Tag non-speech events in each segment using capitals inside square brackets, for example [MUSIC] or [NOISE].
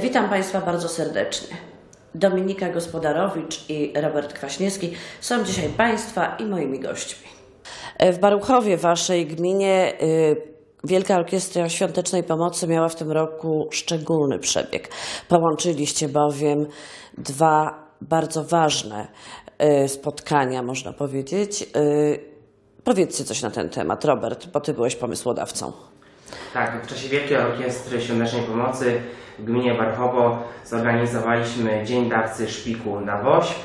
Witam Państwa bardzo serdecznie. Dominika Gospodarowicz i Robert Kwaśniewski są dzisiaj Państwa i moimi gośćmi. W Baruchowie, Waszej gminie, y, Wielka Orkiestra Świątecznej Pomocy miała w tym roku szczególny przebieg. Połączyliście bowiem dwa bardzo ważne y, spotkania, można powiedzieć. Y, Powiedzcie coś na ten temat, Robert, bo Ty byłeś pomysłodawcą. Tak, w czasie Wielkiej Orkiestry Świątecznej Pomocy w gminie Warchowo zorganizowaliśmy Dzień Dawcy Szpiku na WOŚP.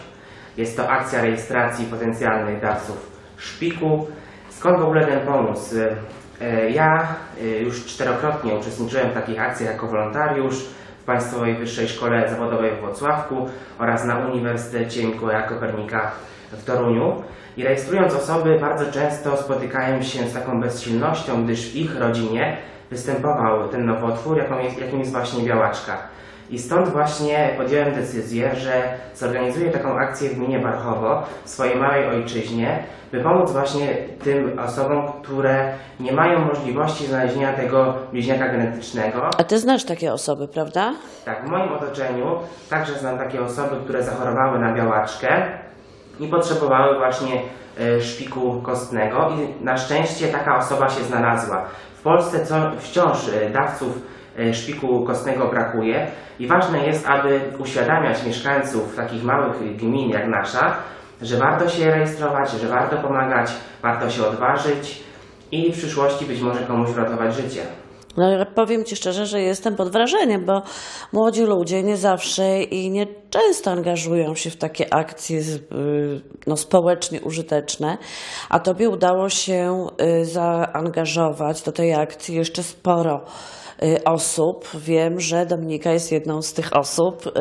Jest to akcja rejestracji potencjalnych dawców szpiku. Skąd w ogóle ten pomysł? E, Ja e, już czterokrotnie uczestniczyłem w takich akcjach jako wolontariusz w Państwowej Wyższej Szkole Zawodowej w Włocławku oraz na Uniwersytecie Mikołaja Kopernika w Toruniu. I rejestrując osoby, bardzo często spotykają się z taką bezsilnością, gdyż w ich rodzinie występował ten nowotwór, jakim jest właśnie białaczka. I stąd właśnie podjąłem decyzję, że zorganizuję taką akcję w gminie Warchowo, w swojej małej ojczyźnie, by pomóc właśnie tym osobom, które nie mają możliwości znalezienia tego bliźniaka genetycznego. A Ty znasz takie osoby, prawda? Tak, w moim otoczeniu także znam takie osoby, które zachorowały na białaczkę i potrzebowały właśnie e, szpiku kostnego i na szczęście taka osoba się znalazła. W Polsce co, wciąż e, dawców szpiku kostnego brakuje i ważne jest, aby uświadamiać mieszkańców takich małych gmin jak nasza, że warto się rejestrować, że warto pomagać, warto się odważyć i w przyszłości być może komuś uratować życie. No, ale powiem Ci szczerze, że jestem pod wrażeniem, bo młodzi ludzie nie zawsze i nie często angażują się w takie akcje y, no, społecznie użyteczne, a Tobie udało się y, zaangażować do tej akcji jeszcze sporo osób. Wiem, że Dominika jest jedną z tych osób y,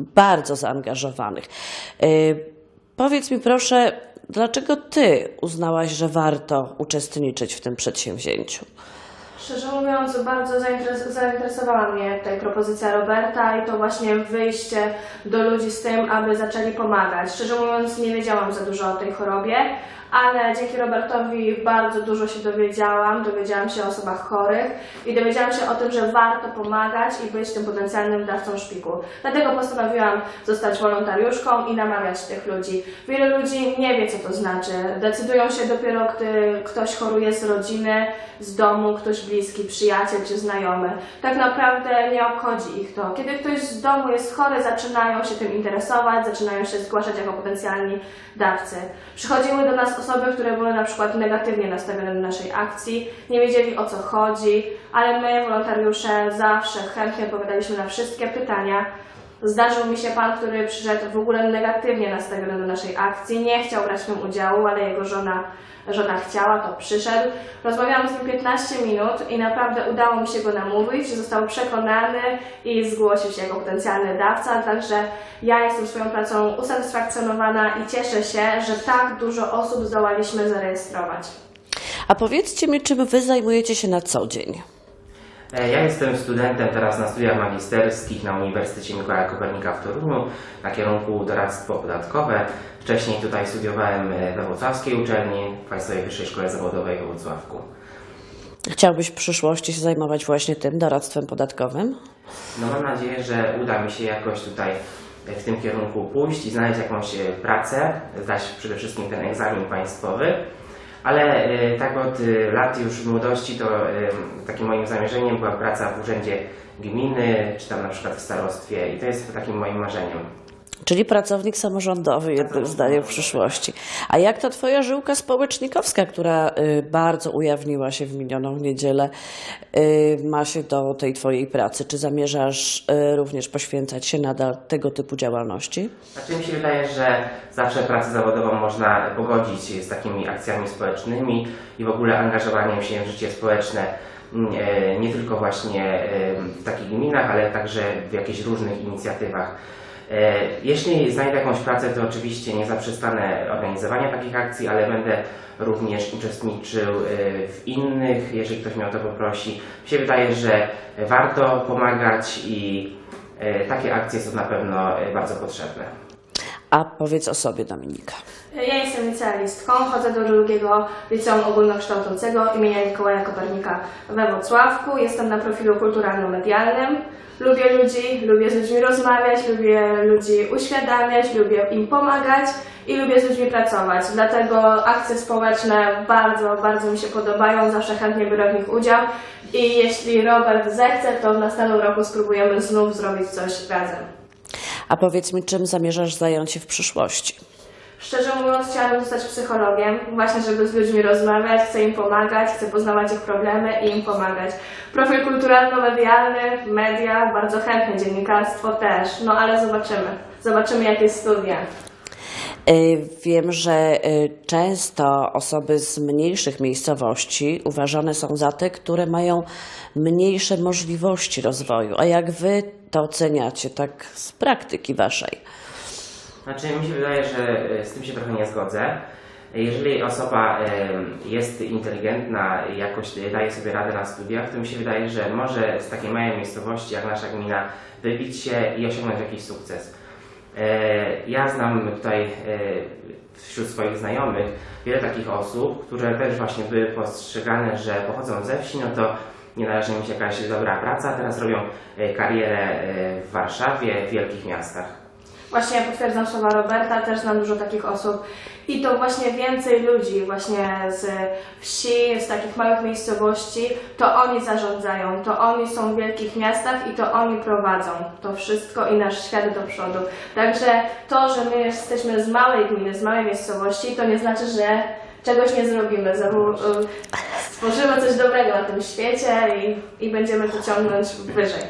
bardzo zaangażowanych. Y, Powiedz mi proszę, dlaczego Ty uznałaś, że warto uczestniczyć w tym przedsięwzięciu? Szczerze mówiąc, bardzo zainteres- zainteresowała mnie tutaj propozycja Roberta i to właśnie wyjście do ludzi z tym, aby zaczęli pomagać. Szczerze mówiąc, nie wiedziałam za dużo o tej chorobie, ale dzięki Robertowi bardzo dużo się dowiedziałam. Dowiedziałam się o osobach chorych i dowiedziałam się o tym, że warto pomagać i być tym potencjalnym dawcą szpiku. Dlatego postanowiłam zostać wolontariuszką i namawiać tych ludzi. Wiele ludzi nie wie, co to znaczy. Decydują się dopiero, gdy ktoś choruje z rodziny, z domu, ktoś bliski, przyjaciel czy znajomy. Tak naprawdę nie obchodzi ich to. Kiedy ktoś z domu jest chory, zaczynają się tym interesować, zaczynają się zgłaszać jako potencjalni dawcy. Przychodziły do nas osoby, które były na przykład negatywnie nastawione do naszej akcji, nie wiedzieli o co chodzi, ale my, wolontariusze, zawsze chętnie odpowiadaliśmy na wszystkie pytania. Zdarzył mi się pan, który przyszedł w ogóle negatywnie nastawiony do naszej akcji, nie chciał brać w tym udziału, ale jego żona, żona chciała, to przyszedł. Rozmawiałam z nim 15 minut i naprawdę udało mi się go namówić, został przekonany i zgłosił się jako potencjalny dawca, także ja jestem swoją pracą usatysfakcjonowana i cieszę się, że tak dużo osób zdołaliśmy zarejestrować. A powiedzcie mi, czym wy zajmujecie się na co dzień? E, Ja jestem studentem teraz na studiach magisterskich na Uniwersytecie Mikołaja Kopernika w Toruniu na kierunku doradztwo podatkowe. Wcześniej tutaj studiowałem we włocławskiej uczelni, w Państwowej Wyższej Szkole Zawodowej we Włocławku. Chciałbyś w przyszłości się zajmować właśnie tym doradztwem podatkowym? No mam nadzieję, że uda mi się jakoś tutaj e, w tym kierunku pójść i znaleźć jakąś e, pracę, zdać przede wszystkim ten egzamin państwowy. Ale e, tak od e, lat już młodości to e, takim moim zamierzeniem była praca w urzędzie gminy, czy tam na przykład w starostwie i to jest takim moim marzeniem. Czyli pracownik samorządowy, jednym zdaniem w przyszłości. A jak ta twoja żyłka społecznikowska, która y, bardzo ujawniła się w minioną niedzielę, y, ma się do tej twojej pracy? Czy zamierzasz y, również poświęcać się nadal tego typu działalności? Znaczy mi się wydaje, że zawsze pracę zawodową można pogodzić z takimi akcjami społecznymi i w ogóle angażowaniem się w życie społeczne mm, e, nie tylko właśnie e, w takich gminach, ale także w jakichś różnych inicjatywach. E, Jeśli znajdę jakąś pracę, to oczywiście nie zaprzestanę organizowania takich akcji, ale będę również uczestniczył e, w innych, jeżeli ktoś mnie o to poprosi. Mi się wydaje, że warto pomagać i e, takie akcje są na pewno bardzo potrzebne. A powiedz o sobie, Dominika. Ja jestem licealistką, chodzę do drugiego liceum ogólnokształcącego imienia Mikołaja Kopernika we Wrocławku. Jestem na profilu kulturalno-medialnym. Lubię ludzi, lubię z ludźmi rozmawiać, lubię ludzi uświadamiać, lubię im pomagać i lubię z ludźmi pracować. Dlatego akcje społeczne bardzo, bardzo mi się podobają, zawsze chętnie biorę w nich udział. I jeśli Robert zechce, to w następnym roku spróbujemy znów zrobić coś razem. A powiedz mi, czym zamierzasz zająć się w przyszłości? Szczerze mówiąc, chciałabym zostać psychologiem, właśnie żeby z ludźmi rozmawiać, chcę im pomagać, chcę poznawać ich problemy i im pomagać. Profil kulturalno-medialny, media, bardzo chętnie, dziennikarstwo też, no ale zobaczymy. Zobaczymy, jakie studia. Y, Wiem, że y, często osoby z mniejszych miejscowości uważane są za te, które mają mniejsze możliwości rozwoju. A jak wy to oceniacie, tak z praktyki waszej? Znaczy, mi się wydaje, że e, z tym się trochę nie zgodzę. Jeżeli osoba e, jest inteligentna jakoś daje sobie radę na studiach, to mi się wydaje, że może z takiej małej miejscowości jak nasza gmina wybić się i osiągnąć jakiś sukces. E, Ja znam tutaj e, wśród swoich znajomych wiele takich osób, które też właśnie były postrzegane, że pochodzą ze wsi, no to nie należy im się jakaś dobra praca, teraz robią e, karierę w Warszawie, w wielkich miastach. Właśnie potwierdzam słowa Roberta, też znam dużo takich osób. I to właśnie więcej ludzi właśnie z wsi, z takich małych miejscowości, to oni zarządzają, to oni są w wielkich miastach i to oni prowadzą to wszystko i nasz świat do przodu. Także to, że my jesteśmy z małej gminy, z małej miejscowości, to nie znaczy, że czegoś nie zrobimy. Stworzymy coś dobrego na tym świecie i, i będziemy to ciągnąć wyżej.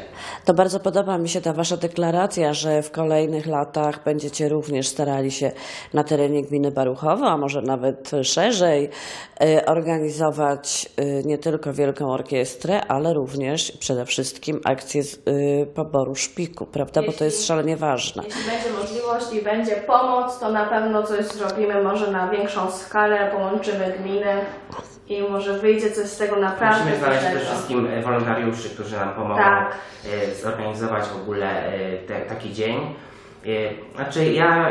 To bardzo podoba mi się ta wasza deklaracja, że w kolejnych latach będziecie również starali się na terenie gminy Baruchowo, a może nawet szerzej, y, organizować y, nie tylko Wielką Orkiestrę, ale również przede wszystkim akcję z, y, poboru szpiku, prawda? Bo to jest Jeśli- szalenie ważne. Jeśli będzie możliwość i będzie pomoc, to na pewno coś zrobimy, może na większą skalę, połączymy gminy i może wyjdzie coś z tego naprawdę Musimy znaleźć przede wszystkim e, wolontariuszy, którzy nam pomogą Tak. e, zorganizować w ogóle e, te, taki dzień. Znaczy ja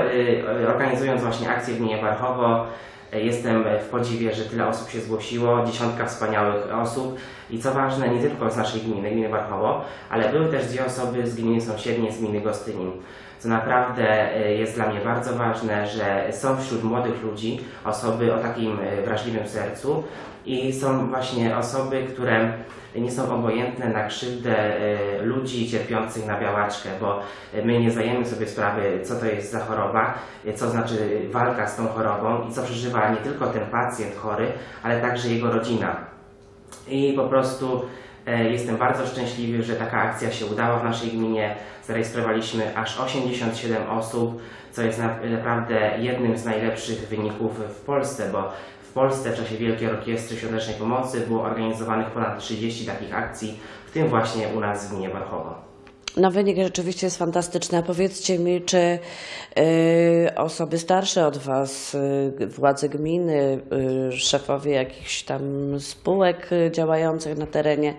organizując właśnie akcję w gminie Warchowo jestem w podziwie, że tyle osób się zgłosiło, dziesiątka wspaniałych osób i co ważne nie tylko z naszej gminy, gminy Warchowo, ale były też dwie osoby z gminy sąsiedniej, z gminy Gostynin. Co naprawdę e, jest dla mnie bardzo ważne, że są wśród młodych ludzi osoby o takim e, wrażliwym sercu i są właśnie osoby, które nie są obojętne na krzywdę e, ludzi cierpiących na białaczkę, bo my nie zdajemy sobie sprawy, co to jest za choroba, co znaczy walka z tą chorobą i co przeżywa nie tylko ten pacjent chory, ale także jego rodzina. I po prostu e, jestem bardzo szczęśliwy, że taka akcja się udała w naszej gminie. Zarejestrowaliśmy aż 87 osób, co jest na- naprawdę jednym z najlepszych wyników w Polsce, bo w Polsce w czasie Wielkiej Orkiestry Świątecznej Pomocy było organizowanych ponad 30 takich akcji, w tym właśnie u nas w gminie Warchowo. No wynik rzeczywiście jest fantastyczny. A powiedzcie mi, czy y, osoby starsze od Was, y, władze gminy, y, szefowie jakichś tam spółek działających na terenie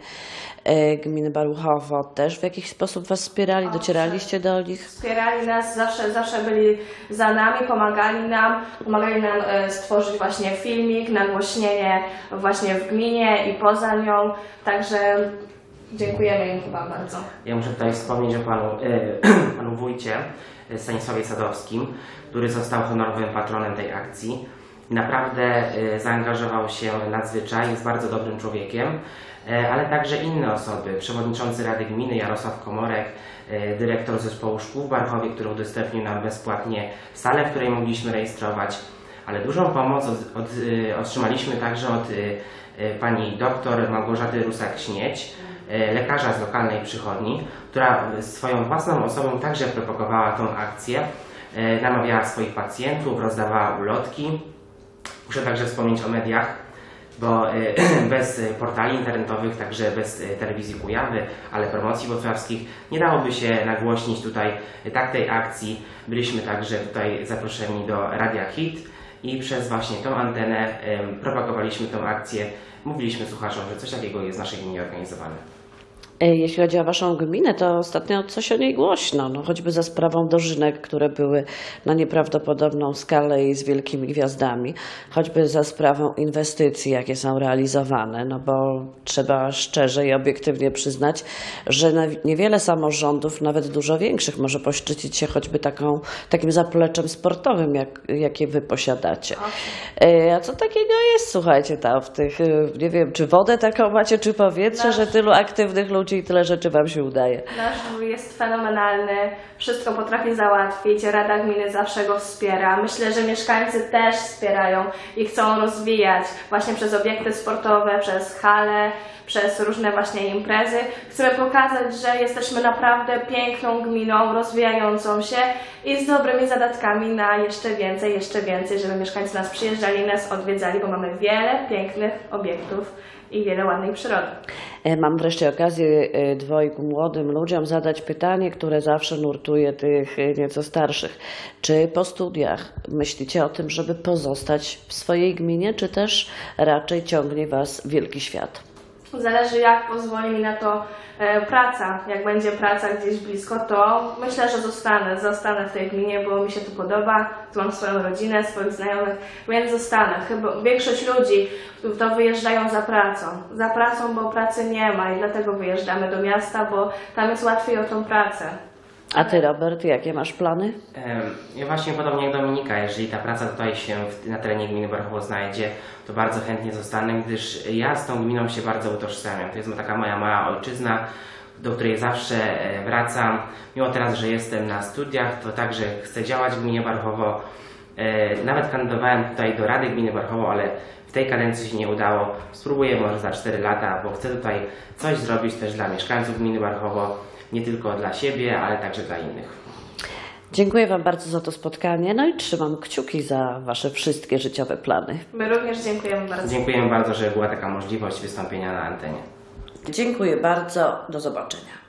gminy Baruchowo też w jakiś sposób Was wspierali? Docieraliście do nich? Wspierali nas, zawsze, zawsze byli za nami, pomagali nam, pomagali nam e, stworzyć właśnie filmik, nagłośnienie właśnie w gminie i poza nią, także dziękujemy im chyba bardzo. Ja muszę tutaj wspomnieć o panu, e, [CLEARS THROAT] panu wójcie e, Stanisławie Sadowskim, który został honorowym patronem tej akcji. Naprawdę e, zaangażował się nadzwyczaj, jest bardzo dobrym człowiekiem, ale także inne osoby. Przewodniczący Rady Gminy Jarosław Komorek, dyrektor zespołu szkół w Barchowie, który udostępnił nam bezpłatnie salę, w której mogliśmy rejestrować. Ale dużą pomoc od, od, otrzymaliśmy także od e, e, pani doktor Małgorzaty Rusak-Śnieć, lekarza z lokalnej przychodni, która swoją własną osobą także propagowała tą akcję, e, namawiała swoich pacjentów, rozdawała ulotki. Muszę także wspomnieć o mediach, bo e, [CLEARS THROAT] bez e, portali internetowych, także bez e, telewizji Kujawy, ale promocji wrocławskich nie dałoby się nagłośnić tutaj e, tak tej akcji. Byliśmy także tutaj zaproszeni do Radia Hit i przez właśnie tą antenę propagowaliśmy tą akcję. Mówiliśmy słuchaczom, że coś takiego jest w naszej gminie organizowane. E, Jeśli chodzi o Waszą gminę, to ostatnio coś o niej głośno, no, choćby za sprawą dożynek, które były na nieprawdopodobną skalę i z wielkimi gwiazdami, choćby za sprawą inwestycji, jakie są realizowane, no bo trzeba szczerze i obiektywnie przyznać, że niewiele samorządów, nawet dużo większych, może poszczycić się choćby taką, takim zapleczem sportowym, jak, jakie Wy posiadacie. E, A co takiego jest, słuchajcie, tam w tych, e, nie wiem, czy wodę taką macie, czy powietrze, że tylu aktywnych ludzi i tyle rzeczy Wam się udaje. Nasz wójt jest fenomenalny, wszystko potrafi załatwić, Rada Gminy zawsze go wspiera. Myślę, że mieszkańcy też wspierają i chcą rozwijać właśnie przez obiekty sportowe, przez hale, przez różne właśnie imprezy. Chcemy pokazać, że jesteśmy naprawdę piękną gminą, rozwijającą się i z dobrymi zadatkami na jeszcze więcej, jeszcze więcej, żeby mieszkańcy nas przyjeżdżali, nas odwiedzali, bo mamy wiele pięknych obiektów i wiele ładnej przyrody. E, Mam wreszcie okazję e, dwojgu młodym ludziom zadać pytanie, które zawsze nurtuje tych e, nieco starszych. Czy po studiach myślicie o tym, żeby pozostać w swojej gminie, czy też raczej ciągnie Was wielki świat? Zależy jak pozwoli mi na to e, praca. Jak będzie praca gdzieś blisko, to myślę, że zostanę. Zostanę w tej gminie, bo mi się tu podoba. Tu mam swoją rodzinę, swoich znajomych, więc zostanę. Chyba większość ludzi to wyjeżdżają za pracą. Za pracą, bo pracy nie ma i dlatego wyjeżdżamy do miasta, bo tam jest łatwiej o tą pracę. A Ty, Robert, jakie masz plany? Ja właśnie podobnie jak Dominika, jeżeli ta praca tutaj się na terenie gminy Barchowo znajdzie, to bardzo chętnie zostanę, gdyż ja z tą gminą się bardzo utożsamiam. To jest taka moja mała ojczyzna, do której zawsze e, wracam. Mimo teraz, że jestem na studiach, to także chcę działać w gminie Barchowo. E, Nawet kandydowałem tutaj do Rady Gminy Barchowo, ale w tej kadencji się nie udało. Spróbuję może za 4 lata, bo chcę tutaj coś zrobić też dla mieszkańców gminy Barchowo, nie tylko dla siebie, ale także dla innych. Dziękuję Wam bardzo za to spotkanie, no i trzymam kciuki za Wasze wszystkie życiowe plany. My również dziękujemy bardzo. Dziękuję bardzo, że była taka możliwość wystąpienia na antenie. Dziękuję bardzo, do zobaczenia.